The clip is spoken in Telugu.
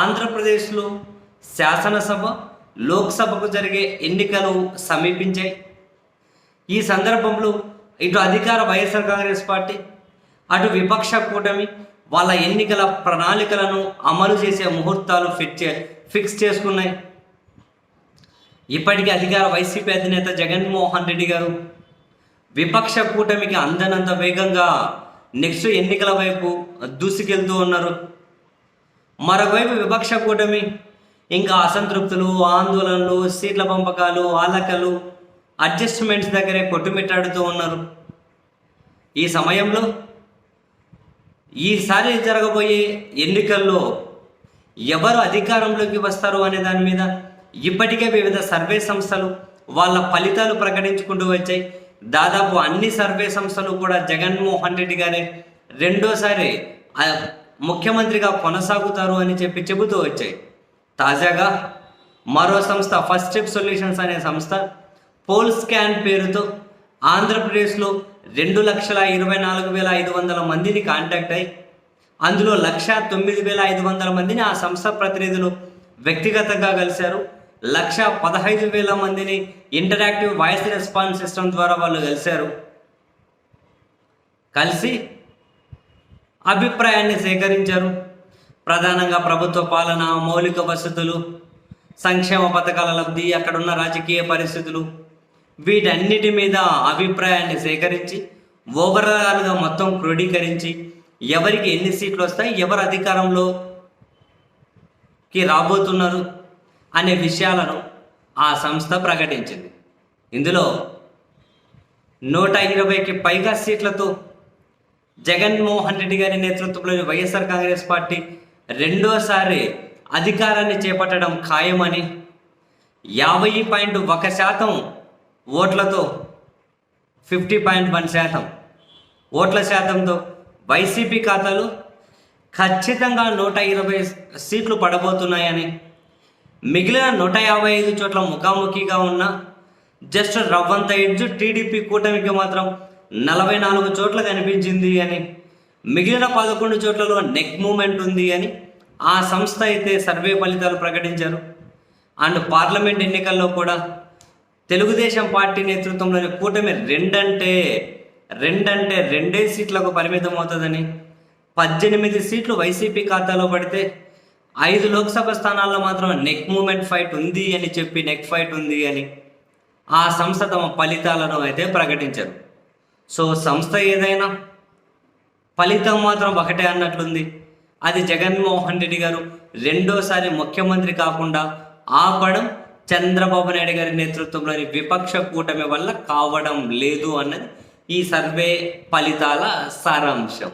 ఆంధ్రప్రదేశ్లో శాసనసభ లోక్సభకు జరిగే ఎన్నికలు సమీపించాయి. ఈ సందర్భంలో ఇటు అధికార వైఎస్ఆర్ కాంగ్రెస్ పార్టీ అటు విపక్ష కూటమి వాళ్ళ ఎన్నికల ప్రణాళికలను అమలు చేసే ముహూర్తాలు ఫిట్ చే ఫిక్స్ చేసుకున్నాయి. ఇప్పటికీ అధికార వైసీపీ అధినేత జగన్మోహన్ రెడ్డి గారు విపక్ష కూటమికి అందనంత వేగంగా నెక్స్ట్ ఎన్నికల వైపు దూసుకెళ్తూ ఉన్నారు. మరోవైపు విపక్ష కూటమి ఇంకా అసంతృప్తులు ఆందోళనలు సీట్ల పంపకాలు ఆలకలు అడ్జస్ట్మెంట్స్ దగ్గరే కొట్టుమిట్టాడుతూ ఉన్నారు. ఈ సమయంలో ఈసారి జరగబోయే ఎన్నికల్లో ఎవరు అధికారంలోకి వస్తారు అనే దాని మీద ఇప్పటికే వివిధ సర్వే సంస్థలు వాళ్ళ ఫలితాలు ప్రకటించుకుంటూ వచ్చాయి. దాదాపు అన్ని సర్వే సంస్థలు కూడా జగన్మోహన్ రెడ్డి గారే రెండోసారి ముఖ్యమంత్రిగా కొనసాగుతారు అని చెప్పి చెబుతూ వచ్చాయి. తాజాగా మరో సంస్థ ఫస్ట్ స్టెప్ సొల్యూషన్స్ అనే సంస్థ పోల్ స్కాన్ పేరుతో ఆంధ్రప్రదేశ్లో రెండు లక్షల ఇరవై నాలుగు వేల ఐదు వందల మందిని కాంటాక్ట్ అయ్యి అందులో లక్ష తొమ్మిది వేల ఐదు వందల మందిని ఆ సంస్థ ప్రతినిధులు వ్యక్తిగతంగా కలిశారు. లక్ష పదహైదు వేల మందిని ఇంటరాక్టివ్ వాయిస్ రెస్పాన్స్ సిస్టమ్ ద్వారా వాళ్ళు కలిశారు. కలిసి అభిప్రాయాన్ని సేకరించారు. ప్రధానంగా ప్రభుత్వ పాలన మౌలిక వసతులు సంక్షేమ పథకాల లబ్ధి అక్కడున్న రాజకీయ పరిస్థితులు. వీటన్నిటి మీద అభిప్రాయాన్ని సేకరించి ఓవరాల్గా మొత్తం క్రోడీకరించి ఎవరికి ఎన్ని సీట్లు వస్తాయి ఎవరు అధికారంలోకి రాబోతున్నారు అనే విషయాలను ఆ సంస్థ ప్రకటించింది. ఇందులో నూట ఇరవైకి పైగా సీట్లతో జగన్మోహన్ రెడ్డి గారి నేతృత్వంలోని వైఎస్ఆర్ కాంగ్రెస్ పార్టీ రెండోసారి అధికారాన్ని చేపట్టడం ఖాయమని యాభై పాయింట్ ఒక శాతం ఓట్లతో ఫిఫ్టీ పాయింట్ వన్ శాతం ఓట్ల శాతంతో వైసీపీ ఖాతాలు ఖచ్చితంగా నూట ఇరవై సీట్లు పడబోతున్నాయని మిగిలిన నూట యాభై ఐదు చోట్ల ముఖాముఖిగా ఉన్న జస్ట్ రవ్వంత ఎడ్జు టీడీపీ కూటమికి మాత్రం నలభై నాలుగు చోట్ల కనిపించింది అని మిగిలిన పదకొండు చోట్లలో నెక్ మూమెంట్ ఉంది అని ఆ సంస్థ అయితే సర్వే ఫలితాలు ప్రకటించారు. అండ్ పార్లమెంట్ ఎన్నికల్లో కూడా తెలుగుదేశం పార్టీ నేతృత్వంలోని కూటమి రెండంటే రెండంటే రెండే సీట్లకు పరిమితం అవుతుందని పద్దెనిమిది సీట్లు వైసీపీ ఖాతాలో పడితే ఐదు లోక్సభ స్థానాల్లో మాత్రం నెక్ మూమెంట్ ఫైట్ ఉంది అని చెప్పి నెక్ ఫైట్ ఉంది అని ఆ సంస్థ తమ ఫలితాలను అయితే ప్రకటించారు. సో సంస్థ ఏదైనా ఫలితం మాత్రం ఒకటే అన్నట్లుంది. అది జగన్మోహన్ రెడ్డి గారు రెండోసారి ముఖ్యమంత్రి కాకుండా ఆపడం చంద్రబాబు నాయుడు గారి నేతృత్వంలోని విపక్ష కూటమి వల్ల కావడం లేదు అన్నది ఈ సర్వే ఫలితాల సారాంశం.